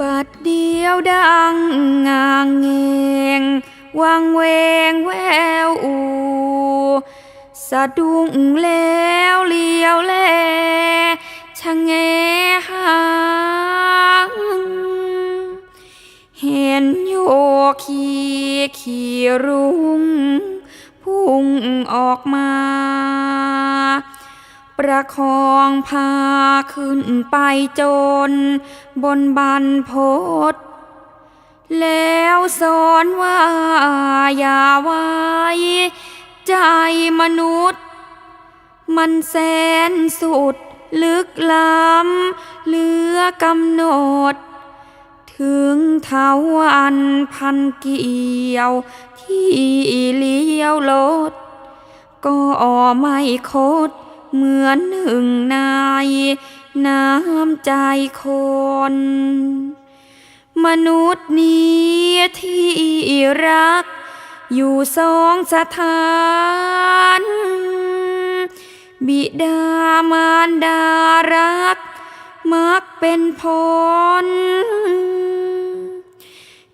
บัดเดียวดังงางเงงวังเวงแววอูสะดุ้งแล้วเลี้ยวแลชะแงหางเห็นโยคีขี่รุ้งพุ่งออกมา ประคองพาขึ้นไปจน บนบันพศแล้วสอนว่าอย่าไว้ใจมนุษย์ มันแสนสุดลึกล้ำเหลือกำหนด ถึงเทาวันพันเกี่ยว ที่เลี้ยวรถก็ไม่คด เหมือนหนึ่งนายน้ำใจคน มนุษย์นี้ที่รัก อยู่สองสถาน บิดามารดารัก มักเป็นผล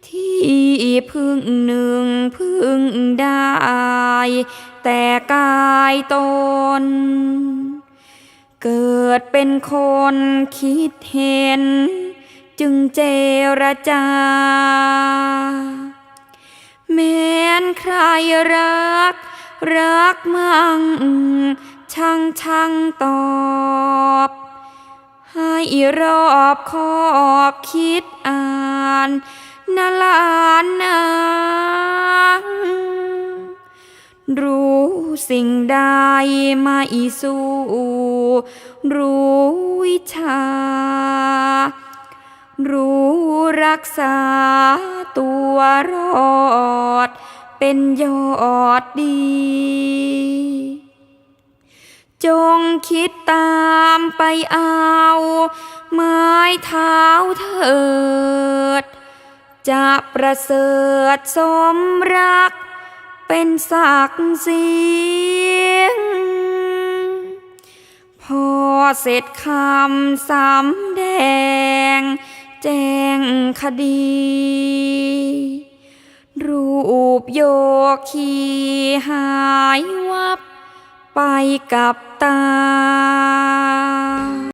ที่พึ่งหนึ่งพึ่ งได้ แต่กายตน เกิดเป็นคนคิดเห็น จึงเจรจา แม้นใครรัก รักมั่งช่างช่างตอบให้รอบขอบคิดอ่าน นาลานนางรู้สิ่งใดไม่สู้รู้วิชา รู้รักษาตัวรอด เป็นยอดดี จงคิดตามไปเอา ไม้เท้าเถิด จะประเสริฐสมรัก เป็นศักดิ์ศรีพอเสร็จคำสำแดง แจ้งคดี รูปโยคีหายวับไปกับตา